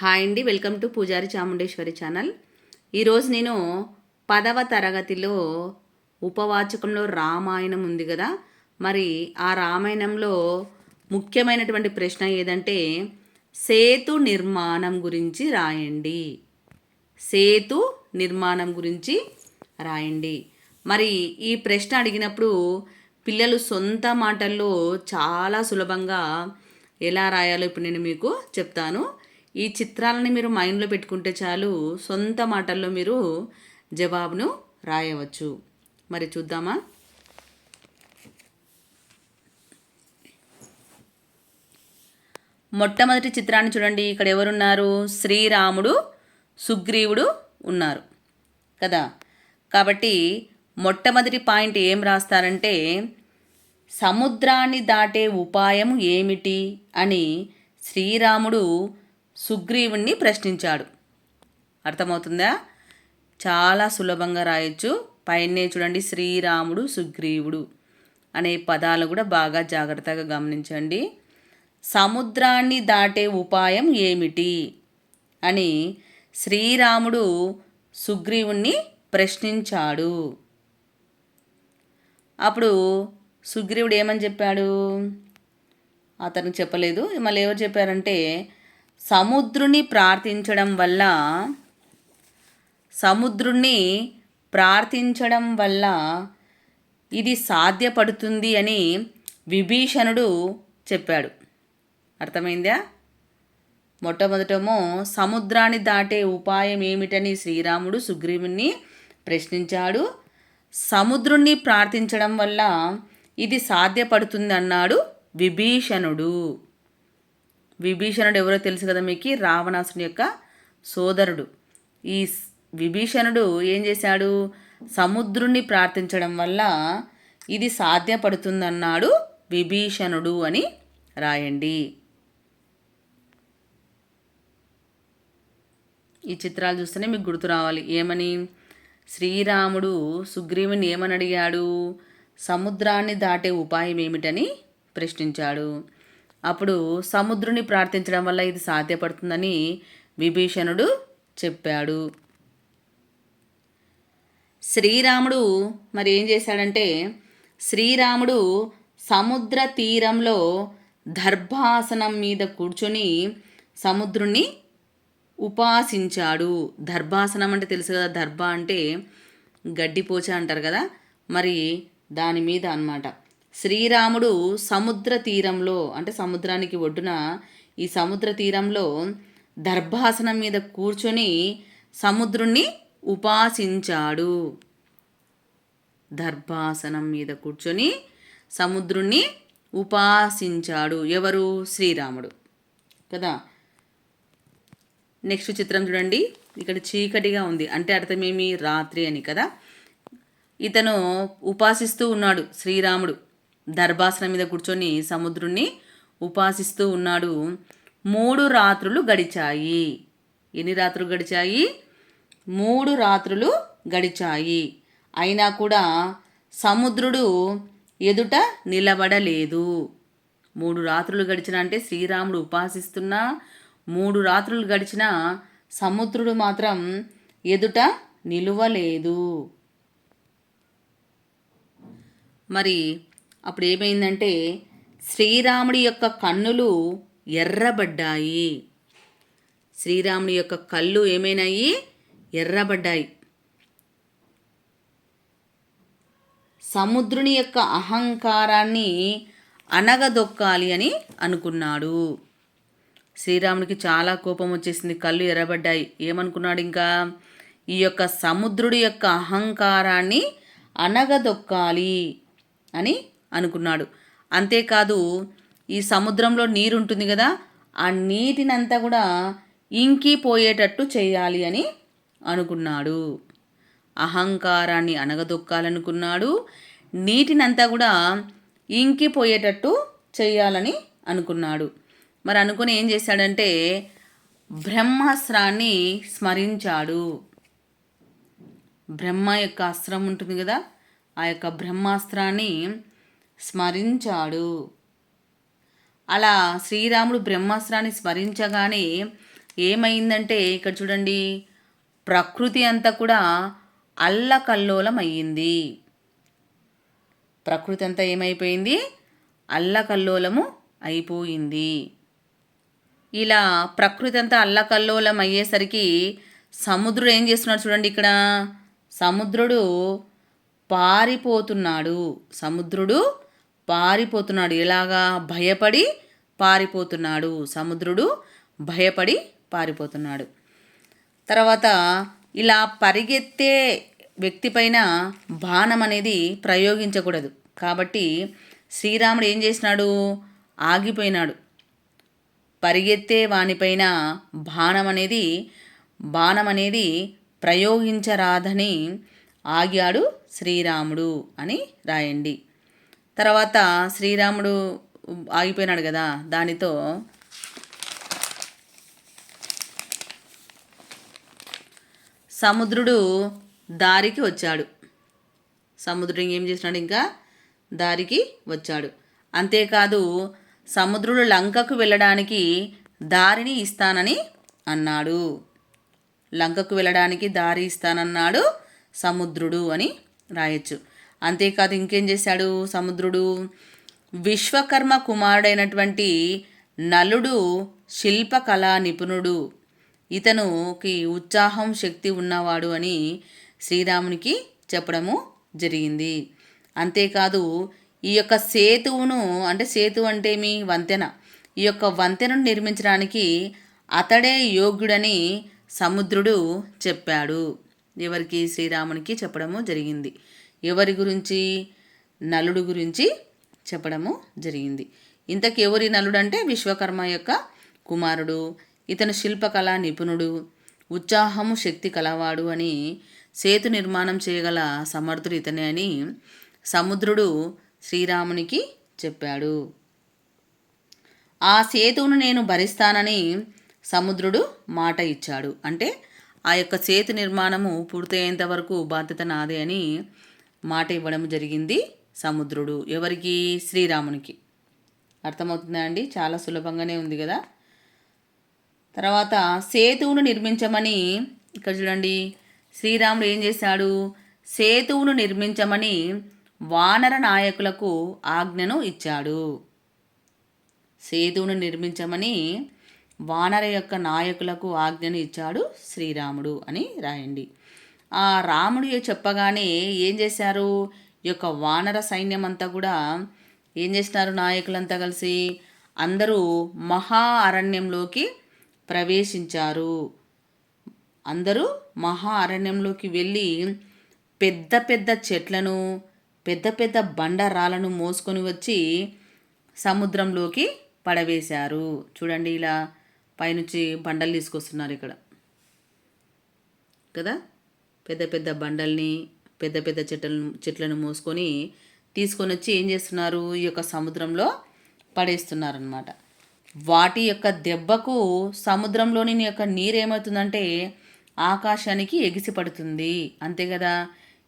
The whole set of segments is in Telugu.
హాయ్ అండి వెల్కమ్ టు పూజారి చాముండేశ్వరి ఛానల్. ఈరోజు నేను పదవ తరగతిలో ఉపవాచకంలో రామాయణం ఉంది కదా. మరి ఆ రామాయణంలో ముఖ్యమైనటువంటి ప్రశ్న ఏదంటే సేతు నిర్మాణం గురించి రాయండి. సేతు నిర్మాణం గురించి రాయండి. మరి ఈ ప్రశ్న అడిగినప్పుడు పిల్లలు సొంత మాటల్లో చాలా సులభంగా ఎలా రాయాలో ఇప్పుడు నేను మీకు చెప్తాను. ఈ చిత్రాలని మీరు మైండ్లో పెట్టుకుంటే చాలు సొంత మాటల్లో మీరు జవాబును రాయవచ్చు. మరి చూద్దామా? మొట్టమొదటి చిత్రాన్ని చూడండి. ఇక్కడ ఎవరున్నారు? శ్రీరాముడు సుగ్రీవుడు ఉన్నారు. కదా? కాబట్టి మొట్టమొదటి పాయింట్ ఏం రాస్తారంటే సముద్రాన్ని దాటే ఉపాయం ఏమిటి అని శ్రీరాముడు సుగ్రీవుణ్ణి ప్రశ్నించాడు. అర్థమవుతుందా? చాలా సులభంగా రాయొచ్చు. పైనే చూడండి శ్రీరాముడు సుగ్రీవుడు అనే పదాలు కూడా బాగా జాగ్రత్తగా గమనించండి. సముద్రాన్ని దాటే ఉపాయం ఏమిటి? అని శ్రీరాముడు సుగ్రీవుణ్ణి ప్రశ్నించాడు. అప్పుడు సుగ్రీవుడు ఏమని చెప్పాడు? అతను చెప్పలేదు. మళ్ళీ ఎవరు చెప్పారంటే సముద్రుని ప్రార్థించడం వల్ల సముద్రుణ్ణి ప్రార్థించడం వల్ల ఇది సాధ్యపడుతుంది అని విభీషణుడు చెప్పాడు. అర్థమైందా? మొట్టమొదటమో సముద్రాన్ని దాటే ఉపాయం ఏమిటని శ్రీరాముడు సుగ్రీవుణ్ణి ప్రశ్నించాడు. సముద్రుణ్ణి ప్రార్థించడం వల్ల ఇది సాధ్యపడుతుంది అన్నాడు విభీషణుడు. విభీషణుడు ఎవరో తెలుసు కదా మీకు? రావణాసుని యొక్క సోదరుడు. ఈ విభీషణుడు ఏం చేశాడు? సముద్రుణ్ణి ప్రార్థించడం వల్ల ఇది సాధ్యపడుతుందన్నాడు విభీషణుడు అని రాయండి. ఈ చిత్రాలు చూస్తేనే మీకు గుర్తు రావాలి. ఏమని? శ్రీరాముడు సుగ్రీవుని ఏమని అడిగాడు? సముద్రాన్ని దాటే ఉపాయం ఏమిటని ప్రశ్నించాడు. అప్పుడు సముద్రుని ప్రార్థించడం వల్ల ఇది సాధ్యపడుతుందని విభీషణుడు చెప్పాడు. శ్రీరాముడు మరి ఏం చేశాడంటే శ్రీరాముడు సముద్ర తీరంలో దర్భాసనం మీద కూర్చొని సముద్రుణ్ణి ఉపాసించాడు. దర్భాసనం అంటే తెలుసు కదా దర్భ అంటే గడ్డిపోచ అంటారు కదా మరి దాని మీద అన్నమాట. శ్రీరాముడు సముద్ర తీరంలో అంటే సముద్రానికి ఒడ్డున ఈ సముద్ర తీరంలో దర్భాసనం మీద కూర్చొని సముద్రుణ్ణి ఉపాసించాడు. దర్భాసనం మీద కూర్చొని సముద్రుణ్ణి ఉపాసించాడు ఎవరు? శ్రీరాముడు. కదా? నెక్స్ట్ చిత్రం చూడండి. ఇక్కడ చీకటిగా ఉంది. అంటే అర్థమేమి? రాత్రి అని కదా? ఇతను ఉపాసిస్తూ ఉన్నాడు శ్రీరాముడు. దర్భాసనం మీద కూర్చొని సముద్రుణ్ణి ఉపాసిస్తూ ఉన్నాడు. మూడు రాత్రులు గడిచాయి. ఎన్ని రాత్రులు గడిచాయి? మూడు రాత్రులు గడిచాయి. అయినా కూడా సముద్రుడు ఎదుట నిలబడలేదు. మూడు రాత్రులు గడిచిన అంటే శ్రీరాముడు ఉపాసిస్తున్నా మూడు రాత్రులు గడిచిన సముద్రుడు మాత్రం ఎదుట నిలువలేదు. మరి అప్పుడు ఏమైందంటే శ్రీరాముడి యొక్క కన్నులు ఎర్రబడ్డాయి. శ్రీరాముడి యొక్క కళ్ళు ఏమైనాయి? ఎర్రబడ్డాయి. సముద్రుని యొక్క అహంకారాన్ని అనగదొక్కాలి అని అనుకున్నాడు. శ్రీరాముడికి చాలా కోపం వచ్చేసింది. కళ్ళు ఎర్రబడ్డాయి. ఏమనుకున్నాడు ఇంకా? ఈ యొక్క సముద్రుడి యొక్క అహంకారాన్ని అనగదొక్కాలి అని అనుకున్నాడు. అంతేకాదు ఈ సముద్రంలో నీరు ఉంటుంది కదా ఆ నీటినంతా కూడా ఇంకిపోయేటట్టు చేయాలి అని అనుకున్నాడు. అహంకారాన్ని అనగదొక్కాలనుకున్నాడు నీటినంతా కూడా ఇంకిపోయేటట్టు చేయాలని అనుకున్నాడు. మరి అనుకుని ఏం చేశాడంటే బ్రహ్మాస్త్రాన్ని స్మరించాడు. బ్రహ్మ యొక్క అస్త్రం ఉంటుంది కదా ఆ యొక్క బ్రహ్మాస్త్రాన్ని స్మరించాడు. అలా శ్రీరాముడు బ్రహ్మాస్త్రాన్ని స్మరించగానే ఏమైందంటే ఇక్కడ చూడండి ప్రకృతి అంతా కూడా అల్లకల్లోలం అయ్యింది ప్రకృతి అంతా ఏమైపోయింది? అల్లకల్లోలము అయిపోయింది. ఇలా ప్రకృతి అంతా అల్లకల్లోలం అయ్యేసరికి సముద్రుడు ఏం చేస్తున్నాడు చూడండి ఇక్కడ. సముద్రుడు పారిపోతున్నాడు. సముద్రుడు పారిపోతున్నాడు. ఎలాగా భయపడి పారిపోతున్నాడు. సముద్రుడు భయపడి పారిపోతున్నాడు. తర్వాత ఇలా పరిగెత్తే వ్యక్తిపైన బాణం అనేది ప్రయోగించకూడదు. కాబట్టి శ్రీరాముడు ఏం చేసినాడు? ఆగిపోయినాడు. పరిగెత్తే వానిపైన బాణం అనేది బాణం అనేది ప్రయోగించరాదని ఆగాడు శ్రీరాముడు అని రాయండి. తర్వాత శ్రీరాముడు ఆగిపోయినాడు కదా దానితో సముద్రుడు దారికి వచ్చాడు. సముద్రుడు ఏం చేసినాడు ఇంకా? దారికి వచ్చాడు. అంతేకాదు సముద్రుడు లంకకు వెళ్ళడానికి దారిని ఇస్తానని అన్నాడు. లంకకు వెళ్ళడానికి దారి ఇస్తానన్నాడు సముద్రుడు అని రాయొచ్చు. అంతేకాదు ఇంకేం చేశాడు సముద్రుడు? విశ్వకర్మ కుమారుడైనటువంటి నలుడు శిల్పకళా నిపుణుడు. ఇతనుకి ఉత్సాహం శక్తి ఉన్నవాడు అని శ్రీరామునికి చెప్పడము జరిగింది. అంతేకాదు ఈ యొక్క సేతువును అంటే సేతు అంటే మీ వంతెన. ఈ యొక్క వంతెనను నిర్మించడానికి అతడే యోగ్యుడని సముద్రుడు చెప్పాడు. ఎవరికి? శ్రీరామునికి చెప్పడము జరిగింది. ఎవరి గురించి? నలుడు గురించి చెప్పడము జరిగింది. ఇంతకు ఎవరి నలుడు అంటే విశ్వకర్మ యొక్క కుమారుడు ఇతను శిల్పకళా నిపుణుడు ఉత్సాహము శక్తి కలవాడు అని సేతు నిర్మాణం చేయగల సమర్థుడు ఇతనే అని సముద్రుడు శ్రీరామునికి చెప్పాడు. ఆ సేతువును నేను భరిస్తానని సముద్రుడు మాట ఇచ్చాడు. అంటే ఆ యొక్క సేతు నిర్మాణము పూర్తయ్యేంత వరకు బాధ్యత నాదే అని మాట ఇవ్వడం జరిగింది సముద్రుడు ఎవరికి? శ్రీరామునికి. అర్థమవుతుందా అండి? చాలా సులభంగానే ఉంది కదా? తర్వాత సేతువును నిర్మించమని ఇక్కడ చూడండి శ్రీరాముడు ఏం చేశాడు? సేతువును నిర్మించమని వానర నాయకులకు ఆజ్ఞను ఇచ్చాడు. సేతువును నిర్మించమని వానర యొక్క నాయకులకు ఆజ్ఞను ఇచ్చాడు శ్రీరాముడు అని రాయండి. ఆ రాముడు చెప్పగానే ఏం చేశారు? ఈ యొక్క వానర సైన్యం అంతా కూడా ఏం చేసినారు నాయకులంతా కలిసి? అందరూ మహా అరణ్యంలోకి ప్రవేశించారు. అందరూ మహా అరణ్యంలోకి వెళ్ళి పెద్ద పెద్ద చెట్లను పెద్ద పెద్ద బండరాలను మోసుకొని వచ్చి సముద్రంలోకి పడవేశారు. చూడండి ఇలా పైనుంచి బండలు తీసుకొస్తున్నారు ఇక్కడ. కదా? పెద్ద పెద్ద బండల్ని పెద్ద పెద్ద చెట్లను చెట్లను మోసుకొని తీసుకొని వచ్చి ఏం చేస్తున్నారు? ఈ యొక్క సముద్రంలో పడేస్తున్నారనమాట వాటి యొక్క దెబ్బకు సముద్రంలోని యొక్క నీరు ఏమవుతుందంటే ఆకాశానికి ఎగిసి పడుతుంది అంతే కదా?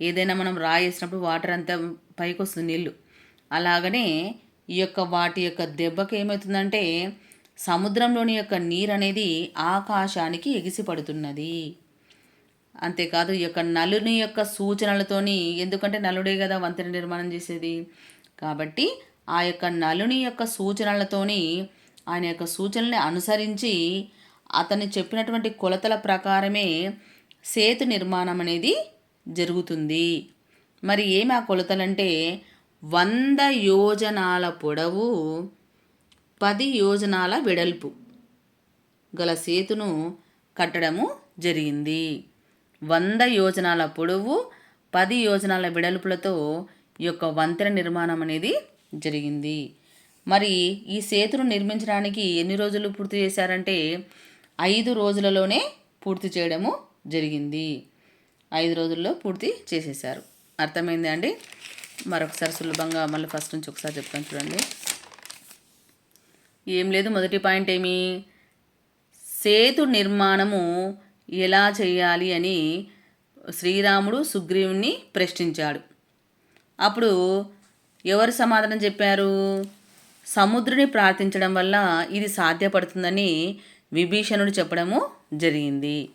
ఏదైనా మనం రాయేసినప్పుడు వాటర్ అంతా పైకి వస్తుంది నీళ్ళు అలాగనే ఈ యొక్క వాటి యొక్క దెబ్బకి ఏమవుతుందంటే సముద్రంలోని యొక్క నీరు అనేది ఆకాశానికి ఎగిసి పడుతున్నది అంతేకాదు ఈ యొక్క నలుని యొక్క సూచనలతోని ఎందుకంటే నలుడే కదా వంతెన నిర్మాణం చేసేది. కాబట్టి ఆ యొక్క నలుని యొక్క సూచనలతోని ఆయన యొక్క సూచనల్ని అనుసరించి అతను చెప్పినటువంటి కొలతల ప్రకారమే సేతు నిర్మాణం అనేది జరుగుతుంది. మరి ఏమి ఆ కొలతలంటే వంద యోజనాల పొడవు పది యోజనాల వెడల్పు గల సేతును కట్టడము జరిగింది. వంద యోజనాల పొడవు పది యోజనాల వెడల్పులతో ఈ యొక్క వంతెన నిర్మాణం అనేది జరిగింది. మరి ఈ సేతును నిర్మించడానికి ఎన్ని రోజులు పూర్తి చేశారంటే ఐదు రోజులలోనే పూర్తి చేయడము జరిగింది. ఐదు రోజుల్లో పూర్తి చేసేసారు అర్థమైంది అండి? మరొకసారి సులభంగా మళ్ళీ ఫస్ట్ నుంచి ఒకసారి చెప్తాను చూడండి. ఏం లేదు మొదటి పాయింట్ ఏమి? సేతు నిర్మాణము ఎలా చేయాలి అని శ్రీరాముడు సుగ్రీవుని ప్రశ్నించాడు. అప్పుడు ఎవరు సమాధానం చెప్పారు? సముద్రుని ప్రార్థించడం వల్ల ఇది సాధ్యపడుతుందని విభీషణుడు చెప్పడము జరిగింది.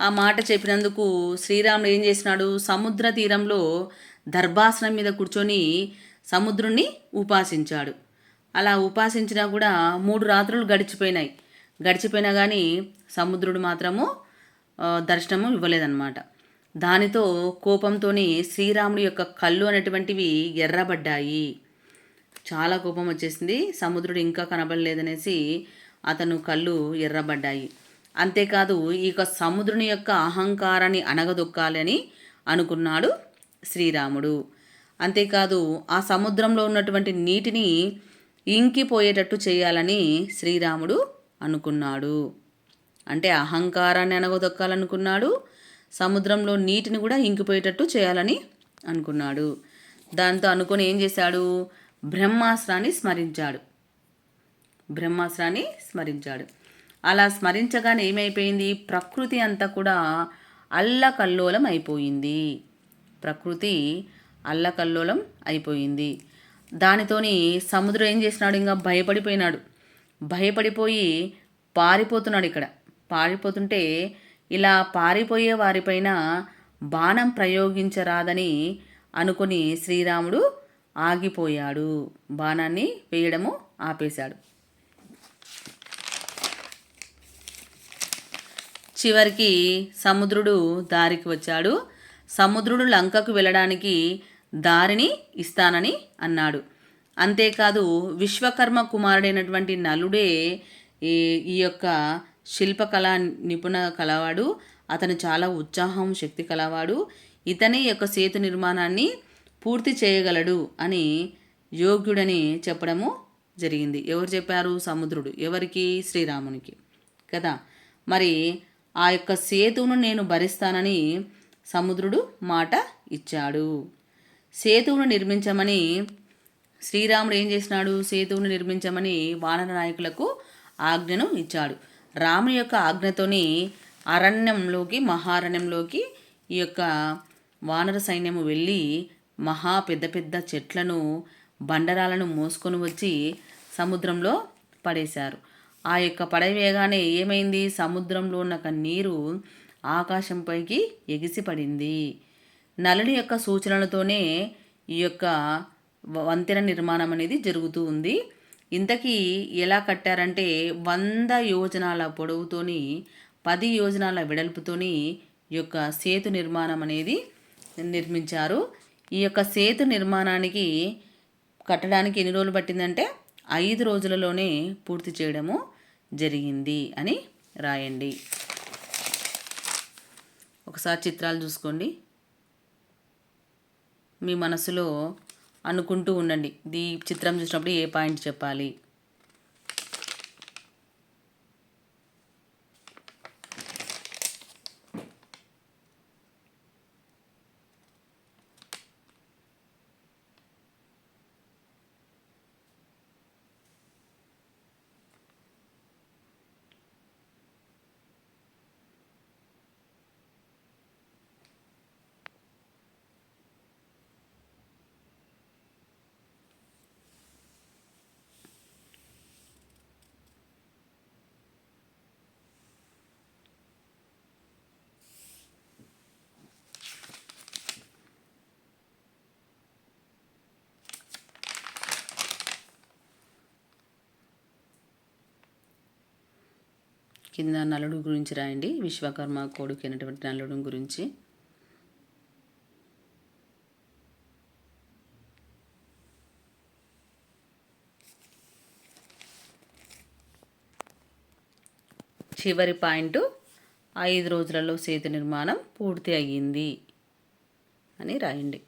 ఆ మాట చెప్పినందుకు శ్రీరాముడు ఏం చేసినాడు? సముద్ర తీరంలో దర్భాసనం మీద కూర్చొని సముద్రుణ్ణి ఉపాసించాడు. అలా ఉపాసించినా కూడా మూడు రాత్రులు గడిచిపోయినాయి. గడిచిపోయినా కానీ సముద్రుడు మాత్రము దర్శనము ఇవ్వలేదన్నమాట. దానితో కోపంతో శ్రీరాముడి యొక్క కళ్ళు అనేటువంటివి ఎర్రబడ్డాయి. చాలా కోపం వచ్చేసింది. సముద్రుడు ఇంకా కనబడలేదనేసి అతను కళ్ళు ఎర్రబడ్డాయి. అంతేకాదు ఈ యొక్క సముద్రుని యొక్క అహంకారాన్ని అణగదొక్కాలని అనుకున్నాడు శ్రీరాముడు. అంతేకాదు ఆ సముద్రంలో ఉన్నటువంటి నీటిని ఇంకిపోయేటట్టు చేయాలని శ్రీరాముడు అనుకున్నాడు. అంటే అహంకారాన్ని అనగదొక్కాలనుకున్నాడు సముద్రంలో నీటిని కూడా ఇంకిపోయేటట్టు చేయాలని అనుకున్నాడు. దాంతో అనుకుని ఏం చేశాడు? బ్రహ్మాస్త్రాన్ని స్మరించాడు. బ్రహ్మాస్త్రాన్ని స్మరించాడు. అలా స్మరించగానే ఏమైపోయింది? ప్రకృతి అంతా కూడా అల్లకల్లోలం అయిపోయింది. ప్రకృతి అల్లకల్లోలం అయిపోయింది. దానితోని సముద్రం ఏం చేసినాడు? ఇంకా భయపడిపోయినాడు. భయపడిపోయి పారిపోతున్నాడు ఇక్కడ. పారిపోతుంటే ఇలా పారిపోయే వారిపైన బాణం ప్రయోగించరాదని అనుకుని శ్రీరాముడు ఆగిపోయాడు. బాణాన్ని వేయడము ఆపేశాడు. చివరికి సముద్రుడు దారికి వచ్చాడు. సముద్రుడు లంకకు వెళ్ళడానికి దారిని ఇస్తానని అన్నాడు. అంతేకాదు విశ్వకర్మ కుమారుడైనటువంటి నలుడే ఈ ఈ యొక్క శిల్పకళ నిపుణ కలవాడు. అతను చాలా ఉత్సాహం శక్తి కలవాడు. ఇతనే యొక్క సేతు నిర్మాణాన్ని పూర్తి చేయగలడు అని యోగ్యుడని చెప్పడము జరిగింది. ఎవరు చెప్పారు? సముద్రుడు. ఎవరికి? శ్రీరామునికి. కదా? మరి ఆ యొక్క సేతువును నేను భరిస్తానని సముద్రుడు మాట ఇచ్చాడు. సేతువును నిర్మించమని శ్రీరాముడు ఏం చేసినాడు? సేతువును నిర్మించమని వానర నాయకులకు ఆజ్ఞను ఇచ్చాడు. రాముని యొక్క ఆజ్ఞతోని అరణ్యంలోకి మహారణ్యంలోకి ఈ యొక్క వానర సైన్యము వెళ్ళి మహా పెద్ద పెద్ద చెట్లను బండరాలను మోసుకొని వచ్చి సముద్రంలో పడేశారు. ఆ యొక్క పడవేయగానే ఏమైంది? సముద్రంలో ఉన్న నీరు ఆకాశంపైకి ఎగిసిపడింది. నలుని యొక్క సూచనలతోనే ఈ యొక్క వంతెన నిర్మాణం అనేది జరుగుతూ ఉంది. ఇంతకీ ఎలా కట్టారంటే వంద యోజనాల పొడవుతోని పది యోజనాల వెడల్పుతోని ఈ యొక్క సేతు నిర్మాణం అనేది నిర్మించారు. ఈ యొక్క సేతు నిర్మాణానికి కట్టడానికి ఎన్ని రోజులు పట్టిందంటే ఐదు రోజులలోనే పూర్తి చేయడము జరిగింది అని రాయండి. ఒకసారి చిత్రాలు చూసుకోండి. మీ మనసులో అనుకుంటూ ఉండండి. ఈ చిత్రం చూసినప్పుడు ఏ పాయింట్ చెప్పాలి? కింద నలుడు గురించి రాయండి. విశ్వకర్మ కొడుకు అయినటువంటి నలుడు గురించి. చివరి పాయింట్ ఐదు రోజులలో సేతు నిర్మాణం పూర్తి అయ్యింది అని రాయండి.